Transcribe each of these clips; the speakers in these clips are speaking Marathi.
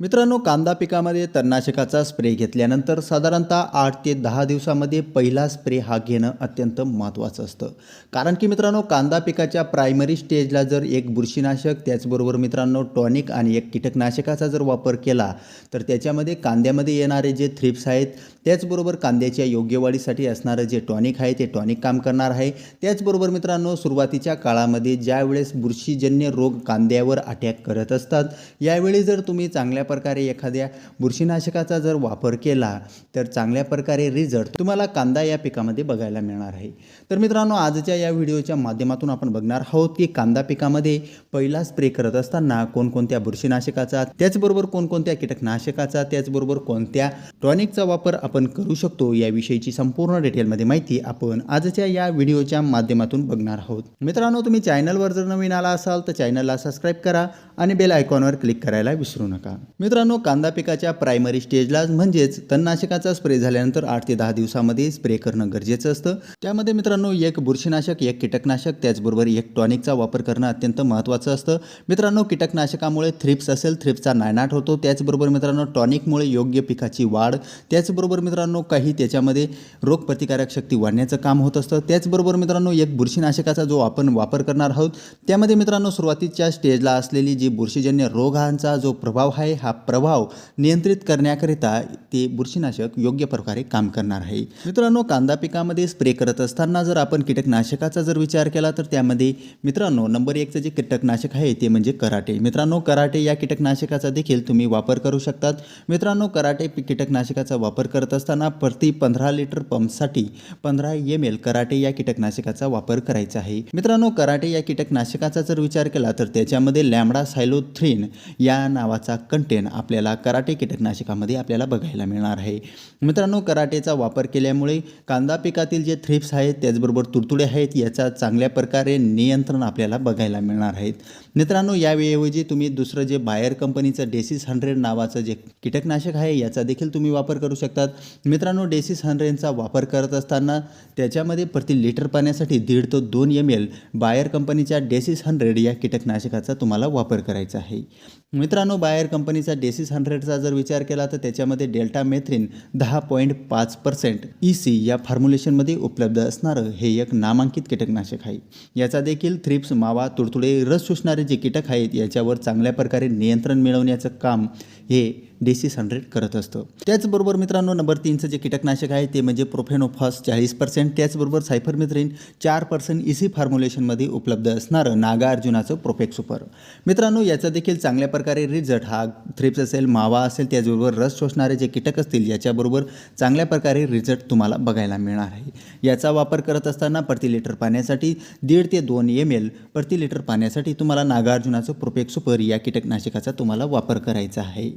मित्रांनो कांदा पिकामध्ये तणनाशकाचा स्प्रे घेतल्यानंतर साधारणतः आठ ते दहा दिवसामध्ये पहिला स्प्रे हा घेणं अत्यंत महत्त्वाचं असतं. कारण की मित्रांनो कांदा पिकाच्या प्रायमरी स्टेजला जर एक बुरशीनाशक त्याचबरोबर मित्रांनो टॉनिक आणि एक कीटकनाशकाचा जर वापर केला तर त्याच्यामध्ये कांद्यामध्ये येणारे जे थ्रिप्स आहेत त्याचबरोबर कांद्याच्या योग्य वाढीसाठी असणारं जे टॉनिक आहे ते टॉनिक काम करणार आहे. त्याचबरोबर मित्रांनो सुरुवातीच्या काळामध्ये ज्यावेळेस बुरशीजन्य रोग कांद्यावर अटॅक करत असतात यावेळी जर तुम्ही चांगल्या प्रकारे एखाद्या बुरशीनाशकाचा जर वापर केला तर चांगल्या प्रकारे रिझल्ट तुम्हाला कांदा या पिकामध्ये बघायला मिळणार आहे. तर मित्रांनो आजच्या या व्हिडिओच्या माध्यमातून आपण बघणार आहोत की कांदा पिकामध्ये पहिला स्प्रे करत असताना कोणकोणत्या बुरशीनाशकाचा त्याचबरोबर कोणकोणत्या कीटकनाशकाचा त्याचबरोबर कोणत्या टॉनिकचा वापर आपण करू शकतो याविषयीची संपूर्ण डिटेलमध्ये माहिती आपण आजच्या या व्हिडिओच्या माध्यमातून बघणार आहोत. मित्रांनो तुम्ही चॅनलवर जर नवीन आला असाल तर चॅनलला सबस्क्राईब करा आणि बेल आयकॉनवर क्लिक करायला विसरू नका. मित्रांनो कांदा पिकाच्या प्रायमरी स्टेजला म्हणजेच तणनाशकाचा स्प्रे झाल्यानंतर आठ ते दहा दिवसामध्ये स्प्रे करणं गरजेचं असतं. त्यामध्ये मित्रांनो एक बुरशीनाशक एक कीटकनाशक त्याचबरोबर एक टॉनिकचा वापर करणं अत्यंत महत्त्वाचं असतं. मित्रांनो कीटकनाशकामुळे थ्रिप्स असेल थ्रिप्सचा नायनाट होतो. त्याचबरोबर मित्रांनो टॉनिकमुळे योग्य पिकाची वाढ त्याचबरोबर मित्रांनो काही त्याच्यामध्ये रोगप्रतिकारक शक्ती वाढण्याचं काम होत असतं. त्याचबरोबर मित्रांनो एक बुरशीनाशकाचा जो आपण वापर करणार आहोत त्यामध्ये मित्रांनो सुरुवातीच्या स्टेजला असलेली जी बुरशीजन्य रोगांचा जो प्रभाव आहे हा हा प्रभाव नियंत्रित करण्याकरिता ते बुरशीनाशक योग्य प्रकारे काम करणार आहे. मित्रांनो कांदा पिकामध्ये स्प्रे करत असताना जर आपण कीटकनाशकाचा जर विचार केला तर त्यामध्ये मित्रांनो नंबर एकचं जे कीटकनाशक आहे ते म्हणजे कराटे. मित्रांनो कराटे या कीटकनाशकाचा देखील तुम्ही वापर करू शकतात. मित्रांनो कराटे कीटकनाशकाचा वापर करत असताना प्रति पंधरा लिटर पंपसाठी पंधरा एम एल कराटे या कीटकनाशकाचा वापर करायचा आहे. मित्रांनो कराटे या कीटकनाशकाचा जर विचार केला तर त्याच्यामध्ये लॅमडा सायलोथ्रिन या नावाचा कंटेन आपल्याला कराटे कीटकनाशकामध्ये आपल्याला बघायला मिळणार आहे. मित्रांनो कराटेचा वापर केल्यामुळे कांदा पिकातील जे थ्रिप्स आहेत त्याचबरोबर तुडतुडे आहेत याचा चांगल्या प्रकारे नियंत्रण आपल्याला बघायला मिळणार आहेत. मित्रांनो याऐवजी तुम्ही दुसरं जे बायर कंपनीचं डेसिस हंड्रेड नावाचं जे कीटकनाशक आहे याचा देखील तुम्ही वापर करू शकतात. मित्रांनो डेसिस हंड्रेडचा वापर करत असताना त्याच्यामध्ये प्रति लिटर पाण्यासाठी दीड तो दोन एम एल बायर कंपनीच्या डेसिस हंड्रेड या कीटकनाशकाचा तुम्हाला वापर करायचा आहे. मित्रांनो बायर कंपनीचा डेसिस हंड्रेडचा जर विचार केला तर त्याच्यामध्ये डेल्टा मेथ्रिन दहा पॉईंट पाच पर्सेंट ई सी या फॉर्म्युलेशनमध्ये उपलब्ध असणारं. हे एक नामांकित कीटकनाशक आहे. याचा देखील थ्रिप्स मावा तुडतुडे रस शोषणारे जे कीटक आहेत याच्यावर चांगल्या प्रकारे नियंत्रण मिळवण्याचं काम हे डेसिस हंड्रेड करत असतं. त्याचबरोबर मित्रांनो नंबर तीनचं जे कीटकनाशक आहे ते म्हणजे प्रोफेनोफॉस चाळीस पर्सेंट त्याचबरोबर सायफरमिथ्रिन चार पर्सेंट इसी फॉर्म्युलेशनमध्ये उपलब्ध असणारं नागार्जुनाचं प्रोफेक्ट सुपर मित्रांनो याचा देखील चांगल्या प्रकारे रिझल्ट हा थ्रिप्स असेल मावा असेल त्याचबरोबर रस शोषणारे जे कीटक असतील याच्याबरोबर चांगल्या प्रकारे रिझल्ट तुम्हाला बघायला मिळणार आहे. याचा वापर करत असताना प्रति लिटर पाण्यासाठी दीड ते दोन एम एल प्रति लिटर पाण्यासाठी तुम्हाला नागार्जुनाचं प्रोपेक्ट सुपर या कीटकनाशकाचा तुम्हाला वापर करायचा आहे.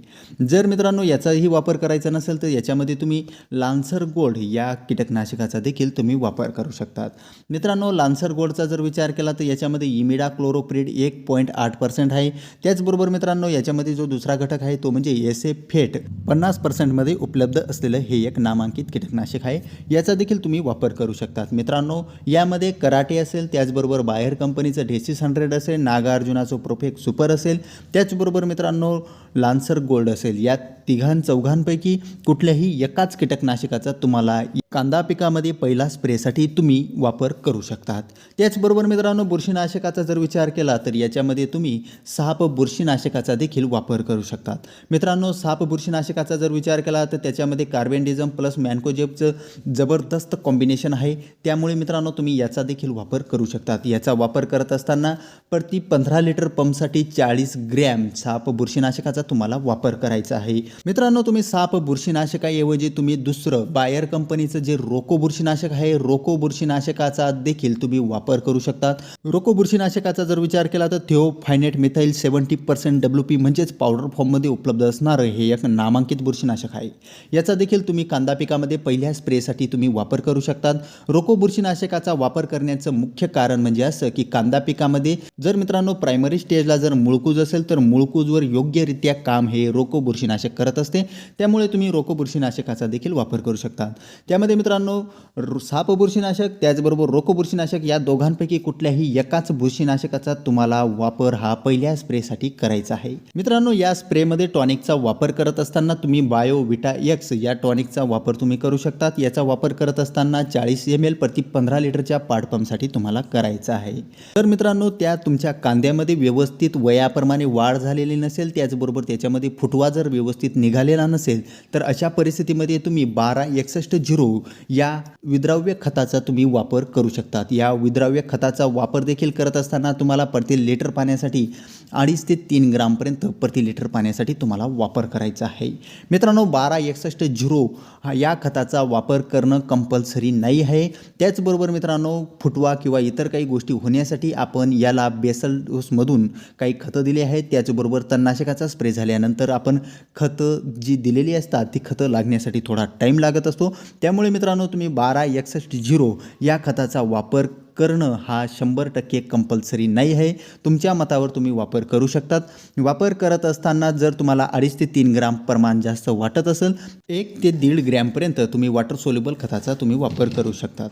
जर मित्रांनो याचाही वापर करायचा नसेल तर याच्यामध्ये तुम्ही लान्सर गोल्ड या कीटकनाशकाचा देखील तुम्ही वापर करू शकतात. मित्रांनो लान्सर गोल्डचा जर विचार केला तर याच्यामध्ये इमिडा क्लोरोप्रिड एक पॉईंट आठ पर्सेंट आहे. त्याचबरोबर मित्रांनो याच्यामध्ये जो दुसरा घटक आहे तो म्हणजे एस ए फेट. पन्नास पर्सेंटमध्ये उपलब्ध असलेलं हे एक नामांकित कीटकनाशक आहे. याचा देखील तुम्ही वापर करू शकतात. मित्रांनो यामध्ये कराटे असेल त्याचबरोबर बाहेर कंपनीचं डेसिस हंड्रेड असेल नागार्जुनाचं प्रोफेक्ट सुपर असेल त्याचबरोबर मित्रांनो लान्सर गोल्ड असेल. या तिघां चौघांपैकी कुठल्याही एकाच कीटकनाशकाचा तुम्हाला कांदा पिकामध्ये पहिला स्प्रेसाठी तुम्ही वापर करू शकतात. त्याचबरोबर मित्रांनो बुरशीनाशकाचा जर विचार केला तर याच्यामध्ये तुम्ही साप बुरशीनाशकाचा देखील वापर करू शकतात. मित्रांनो साप बुरशीनाशकाचा जर विचार केला तर त्याच्यामध्ये कार्बेंडिझम प्लस मॅन्कोजेबचं जबरदस्त कॉम्बिनेशन आहे. त्यामुळे मित्रांनो तुम्ही याचा देखील वापर करू शकतात. याचा वापर करत असताना प्रति पंधरा लिटर पंपसाठी चाळीस ग्रॅम साप बुरशीनाशकाचा तुम्हाला वापर करायचा आहे. मित्रांनो तुम्ही साप बुरशीनाशकाऐवजी तुम्ही दुसरं बायर कंपनीचं जे रोको बुरशीनाशक आहे रोको बुरशीनाशकाचा देखील तुम्ही वापर करू शकतात. रोको बुरशीनाशकाचा जर विचार केला तर thiophanate methyl seventy percent W P म्हणजेच पावडर फॉर्ममध्ये उपलब्ध असणारं हे एक नामांकित बुरशीनाशक आहे. याचा देखील तुम्ही कांदा पिकामध्ये पहिल्या स्प्रेसाठी तुम्ही वापर करू शकतात. रोको बुरशीनाशकाचा वापर करण्याचं मुख्य कारण म्हणजे असं की कांदा पिकामध्ये जर मित्रांनो प्रायमरी स्टेजला जर मुळकूज असेल तर मुळकूजवर योग्यरित्या काम हे रोको बुरशीनाशक करत असते. त्यामुळे तुम्ही रोको बुरशीनाशकाचा देखील वापर करू शकतात. त्यामध्ये यामध्ये मित्रांनो साप बुरशीनाशक त्याचबरोबर रोख बुरशीनाशक या दोघांपैकी कुठल्याही एकाच बुरशीनाशकाचा तुम्हाला वापर हा पहिल्या स्प्रेसाठी करायचा आहे. मित्रांनो या स्प्रेमध्ये टॉनिकचा वापर करत असताना तुम्ही बायो विटा एक्स या टॉनिकचा वापर तुम्ही करू शकतात. याचा वापर करत असताना चाळीस एम एल प्रति पंधरा लिटरच्या पाडपंपसाठी तुम्हाला करायचा आहे. तर मित्रांनो त्या तुमच्या कांद्यामध्ये व्यवस्थित वयाप्रमाणे वाढ झालेली नसेल त्याचबरोबर त्याच्यामध्ये फुटवा जर व्यवस्थित निघालेला नसेल तर अशा परिस्थितीमध्ये तुम्ही बारा एकसष्ट झिरो या विद्राव्य खताचा तुम्ही वापर करू शकतात. या विद्राव्य खताचा वापर देखील करत असताना तुम्हाला प्रति लिटर पाण्यासाठी अडीच ते तीन ग्रामपर्यंत प्रति लिटर पाण्यासाठी तुम्हाला वापर करायचा आहे. मित्रांनो बारा एकसष्ट झिरो हा या खताचा वापर करणं कंपल्सरी नाही आहे. त्याचबरोबर मित्रांनो फुटवा किंवा इतर काही गोष्टी होण्यासाठी आपण याला बेसल डोसमधून काही खतं दिली आहेत. त्याचबरोबर तणनाशकाचा स्प्रे झाल्यानंतर आपण खतं जी दिलेली असतात ती खतं लागण्यासाठी थोडा टाईम लागत असतो. त्यामुळे मित्रांनो तुम्ही बारा एकसष्ट झिरो या खताचा वापर करणं हा शंभर टक्के कंपल्सरी नाही आहे. तुमच्या मतावर तुम्ही वापर करू शकतात. वापर करत असताना जर तुम्हाला अडीच ते तीन ग्राम प्रमाण जास्त वाटत असेल एक ते दीड ग्रॅमपर्यंत तुम्ही वॉटर सोल्युबल खताचा तुम्ही वापर करू शकतात.